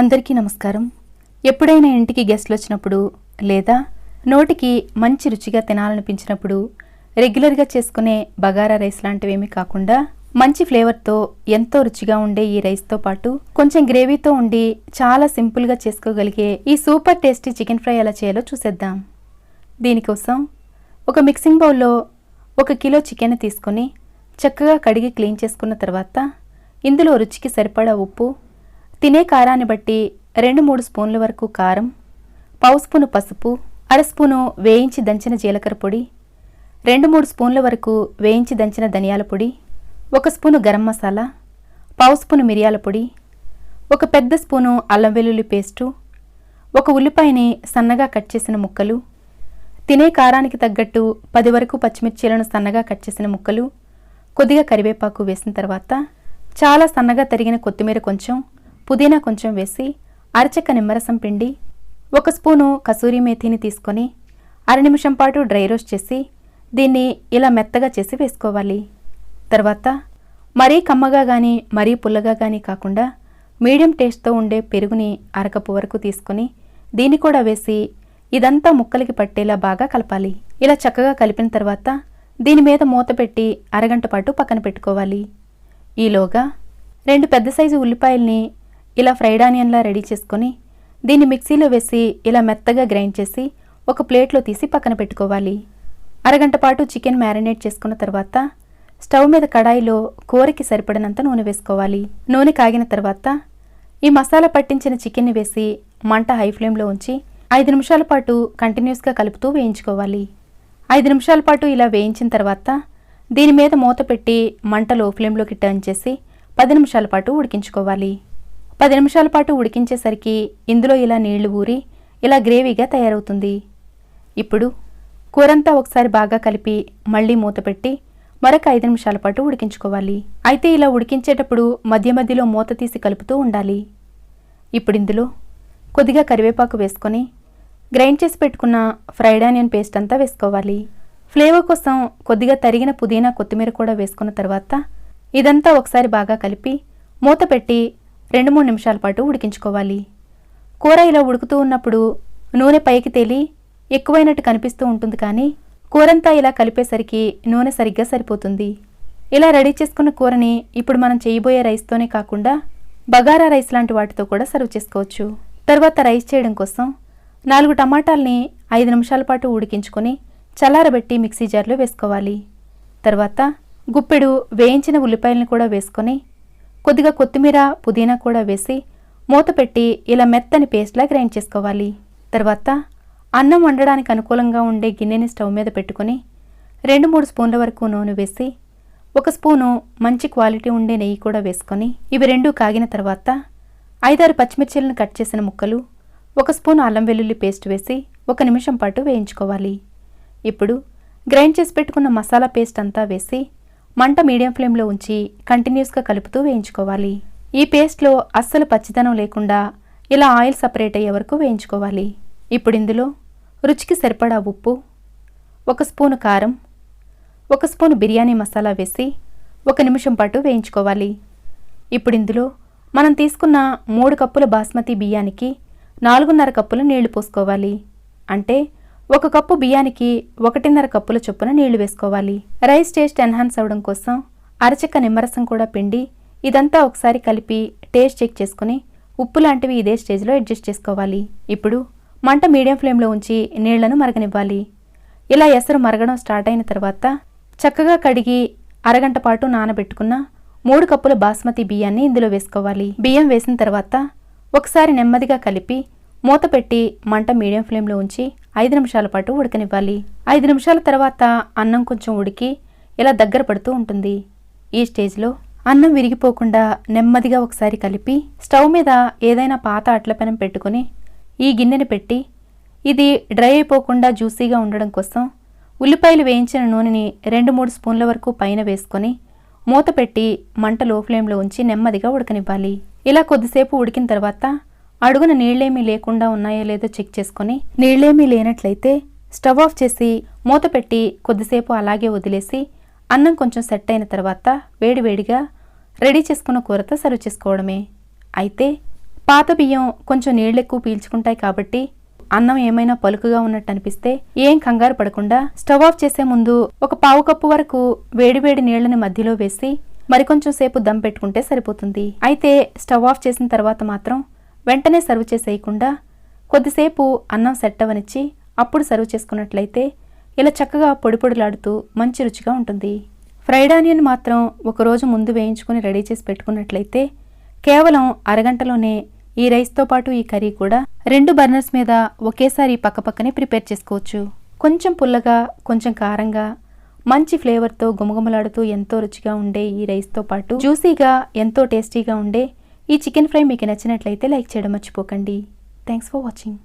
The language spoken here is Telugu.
అందరికీ నమస్కారం. ఎప్పుడైనా ఇంటికి గెస్ట్లు వచ్చినప్పుడు లేదా నోటికి మంచి రుచిగా తినాలనిపించినప్పుడు రెగ్యులర్గా చేసుకునే బగారా రైస్ లాంటివేమీ కాకుండా మంచి ఫ్లేవర్తో ఎంతో రుచిగా ఉండే ఈ రైస్తో పాటు కొంచెం గ్రేవీతో ఉండి చాలా సింపుల్గా చేసుకోగలిగే ఈ సూపర్ టేస్టీ చికెన్ ఫ్రై ఎలా చేయాలో చూసేద్దాం. దీనికోసం ఒక మిక్సింగ్ బౌల్లో ఒక కిలో చికెన్ తీసుకొని చక్కగా కడిగి క్లీన్ చేసుకున్న తర్వాత ఇందులో రుచికి సరిపడా ఉప్పు తినే కారాన్ని బట్టి రెండు మూడు స్పూన్ల వరకు కారం పావు స్పూను పసుపు అర స్పూను వేయించి దంచిన జీలకర్ర పొడి రెండు మూడు స్పూన్ల వరకు వేయించి దంచిన ధనియాల పొడి ఒక స్పూను గరం మసాలా పావు స్పూను మిరియాల పొడి ఒక పెద్ద స్పూను అల్లం వెల్లుల్లి పేస్టు ఒక ఉల్లిపాయని సన్నగా కట్ చేసిన ముక్కలు తినే కారానికి తగ్గట్టు పది వరకు పచ్చిమిర్చీలను సన్నగా కట్ చేసిన ముక్కలు కొద్దిగా కరివేపాకు వేసిన తర్వాత చాలా సన్నగా తరిగిన కొత్తిమీర కొంచెం పుదీనా కొంచెం వేసి అరచక్క నిమ్మరసం పిండి ఒక స్పూను కసూరి మేథిని తీసుకొని అర నిమిషం పాటు డ్రై రోస్ట్ చేసి దీన్ని ఇలా మెత్తగా చేసి వేసుకోవాలి. తర్వాత మరీ కమ్మగా కానీ మరీ పుల్లగా కానీ కాకుండా మీడియం టేస్ట్తో ఉండే పెరుగుని అరకపు వరకు తీసుకొని దీన్ని కూడా వేసి ఇదంతా ముక్కలకి పట్టేలా బాగా కలపాలి. ఇలా చక్కగా కలిపిన తర్వాత దీని మీద మూత పెట్టి అరగంట పాటు పక్కన పెట్టుకోవాలి. ఈలోగా రెండు పెద్ద సైజు ఉల్లిపాయల్ని ఇలా ఫ్రైడ్ ఆనియన్లా రెడీ చేసుకొని దీన్ని మిక్సీలో వేసి ఇలా మెత్తగా గ్రైండ్ చేసి ఒక ప్లేట్లో తీసి పక్కన పెట్టుకోవాలి. అరగంట పాటు చికెన్ మ్యారినేట్ చేసుకున్న తర్వాత స్టవ్ మీద కడాయిలో కూరకి సరిపడినంత నూనె వేసుకోవాలి. నూనె కాగిన తర్వాత ఈ మసాలా పట్టించిన చికెన్ని వేసి మంట హై ఫ్లేమ్లో ఉంచి ఐదు నిమిషాల పాటు కంటిన్యూస్గా కలుపుతూ వేయించుకోవాలి. ఐదు నిమిషాల పాటు ఇలా వేయించిన తర్వాత దీని మీద మూత పెట్టి మంట లో ఫ్లేమ్లోకి టర్న్ చేసి పది నిమిషాల పాటు ఉడికించుకోవాలి. పది నిమిషాల పాటు ఉడికించేసరికి ఇందులో ఇలా నీళ్ళు ఊరి ఇలా గ్రేవీగా తయారవుతుంది. ఇప్పుడు కూరంతా ఒకసారి బాగా కలిపి మళ్ళీ మూత పెట్టి మరొక ఐదు నిమిషాల పాటు ఉడికించుకోవాలి. అయితే ఇలా ఉడికించేటప్పుడు మధ్య మధ్యలో మూత తీసి కలుపుతూ ఉండాలి. ఇప్పుడు ఇందులో కొద్దిగా కరివేపాకు వేసుకొని గ్రైండ్ చేసి పెట్టుకున్న ఫ్రైడ్ ఆనియన్ పేస్ట్ అంతా వేసుకోవాలి. ఫ్లేవర్ కోసం కొద్దిగా తరిగిన పుదీనా కొత్తిమీర కూడా వేసుకున్న తర్వాత ఇదంతా ఒకసారి బాగా కలిపి మూత పెట్టి రెండు మూడు నిమిషాల పాటు ఉడికించుకోవాలి. కూర ఇలా ఉడుకుతూ ఉన్నప్పుడు నూనె పైకి తేలి ఎక్కువైనట్టు కనిపిస్తూ ఉంటుంది కానీ కూరంతా ఇలా కలిపేసరికి నూనె సరిగ్గా సరిపోతుంది. ఇలా రెడీ చేసుకున్న కూరని ఇప్పుడు మనం చేయబోయే రైస్తోనే కాకుండా బగారా రైస్ లాంటి వాటితో కూడా సర్వ్ చేసుకోవచ్చు. తర్వాత రైస్ చేయడం కోసం నాలుగు టమాటాల్ని ఐదు నిమిషాల పాటు ఉడికించుకొని చల్లారబెట్టి మిక్సీ జార్లో వేసుకోవాలి. తర్వాత గుప్పెడు వేయించిన ఉల్లిపాయలను కూడా వేసుకొని కొద్దిగా కొత్తిమీర పుదీనా కూడా వేసి మూత పెట్టి ఇలా మెత్తని పేస్ట్లా గ్రైండ్ చేసుకోవాలి. తర్వాత అన్నం వండడానికి అనుకూలంగా ఉండే గిన్నెని స్టవ్ మీద పెట్టుకొని రెండు మూడు స్పూన్ల వరకు నూనె వేసి ఒక స్పూను మంచి క్వాలిటీ ఉండే నెయ్యి కూడా వేసుకొని ఇవి రెండు కాగిన తర్వాత ఐదారు పచ్చిమిర్చిలను కట్ చేసిన ముక్కలు ఒక స్పూన్ అల్లం వెల్లుల్లి పేస్ట్ వేసి ఒక నిమిషం పాటు వేయించుకోవాలి. ఇప్పుడు గ్రైండ్ చేసి పెట్టుకున్న మసాలా పేస్ట్ అంతా వేసి మంట మీడియం ఫ్లేమ్లో ఉంచి కంటిన్యూస్గా కలుపుతూ వేయించుకోవాలి. ఈ పేస్ట్లో అస్సలు పచ్చిదనం లేకుండా ఇలా ఆయిల్ సపరేట్ అయ్యే వరకు వేయించుకోవాలి. ఇప్పుడు ఇందులో రుచికి సరిపడా ఉప్పు ఒక స్పూను కారం ఒక స్పూను బిర్యానీ మసాలా వేసి ఒక నిమిషం పాటు వేయించుకోవాలి. ఇప్పుడు ఇందులో మనం తీసుకున్న మూడు కప్పుల బాస్మతి బియ్యానికి నాలుగున్నర కప్పుల నీళ్ళు పోసుకోవాలి. అంటే ఒక కప్పు బియ్యానికి ఒకటిన్నర కప్పుల చొప్పున నీళ్ళు వేసుకోవాలి. రైస్ టేస్ట్ ఎన్హాన్స్ అవ్వడం కోసం అరచెక్క నిమ్మరసం కూడా పిండి ఇదంతా ఒకసారి కలిపి టేస్ట్ చెక్ చేసుకుని ఉప్పు లాంటివి ఇదే స్టేజ్లో అడ్జస్ట్ చేసుకోవాలి. ఇప్పుడు మంట మీడియం ఫ్లేమ్లో ఉంచి నీళ్ళను మరగనివ్వాలి. ఇలా ఎసరు మరగడం స్టార్ట్ అయిన తర్వాత చక్కగా కడిగి అరగంట పాటు నానబెట్టుకున్న మూడు కప్పుల బాస్మతి బియ్యాన్ని ఇందులో వేసుకోవాలి. బియ్యం వేసిన తర్వాత ఒకసారి నెమ్మదిగా కలిపి మూత పెట్టి మంట మీడియం ఫ్లేమ్లో ఉంచి ఐదు నిమిషాల పాటు ఉడకనివ్వాలి. ఐదు నిమిషాల తర్వాత అన్నం కొంచెం ఉడికి ఇలా దగ్గర పడుతూ ఉంటుంది. ఈ స్టేజ్లో అన్నం విరిగిపోకుండా నెమ్మదిగా ఒకసారి కలిపి స్టవ్ మీద ఏదైనా పాత అట్లపెనం పెట్టుకుని ఈ గిన్నెని పెట్టి ఇది డ్రై అయిపోకుండా జ్యూసీగా ఉండడం కోసం ఉల్లిపాయలు వేయించిన నూనెని రెండు మూడు స్పూన్ల వరకు పైన వేసుకొని మూత పెట్టి మంట లో ఫ్లేమ్లో ఉంచి నెమ్మదిగా ఉడకనివ్వాలి. ఇలా కొద్దిసేపు ఉడికిన తర్వాత అడుగున నీళ్ళేమీ లేకుండా ఉన్నాయో లేదో చెక్ చేసుకొని నీళ్ళేమీ లేనట్లయితే స్టవ్ ఆఫ్ చేసి మూత పెట్టి కొద్దిసేపు అలాగే వదిలేసి అన్నం కొంచెం సెట్ అయిన తర్వాత వేడివేడిగా రెడీ చేసుకున్న కూరతో సర్వ్ చేసుకోవడమే. అయితే పాత బియ్యం కొంచెం నీళ్ళు ఎక్కువ పీల్చుకుంటాయి కాబట్టి అన్నం ఏమైనా పలుకుగా ఉన్నట్టు అనిపిస్తే ఏం కంగారు పడకుండా స్టవ్ ఆఫ్ చేసే ముందు ఒక పావు కప్పు వరకు వేడివేడి నీళ్ళని మధ్యలో వేసి మరికొంచెం సేపు దమ్ పెట్టుకుంటే సరిపోతుంది. అయితే స్టవ్ ఆఫ్ చేసిన తర్వాత మాత్రం వెంటనే సర్వ్ చేసేయకుండా కొద్దిసేపు అన్నం సెట్ అవనిచ్చి అప్పుడు సర్వ్ చేసుకున్నట్లయితే ఇలా చక్కగా పొడి పొడిలాడుతూ మంచి రుచిగా ఉంటుంది. ఫ్రైడ్ ఆనియన్ మాత్రం ఒకరోజు ముందు వేయించుకొని రెడీ చేసి పెట్టుకున్నట్లయితే కేవలం అరగంటలోనే ఈ రైస్తో పాటు ఈ కర్రీ కూడా రెండు బర్నర్స్ మీద ఒకేసారి పక్కపక్కనే ప్రిపేర్ చేసుకోవచ్చు. కొంచెం పుల్లగా కొంచెం కారంగా మంచి ఫ్లేవర్తో గుమగుమలాడుతూ ఎంతో రుచిగా ఉండే ఈ రైస్తో పాటు జ్యూసీగా ఎంతో టేస్టీగా ఉండే ఈ చికెన్ ఫ్రై మీకు నచ్చినట్లయితే లైక్ చేయడం మర్చిపోకండి. Thanks for watching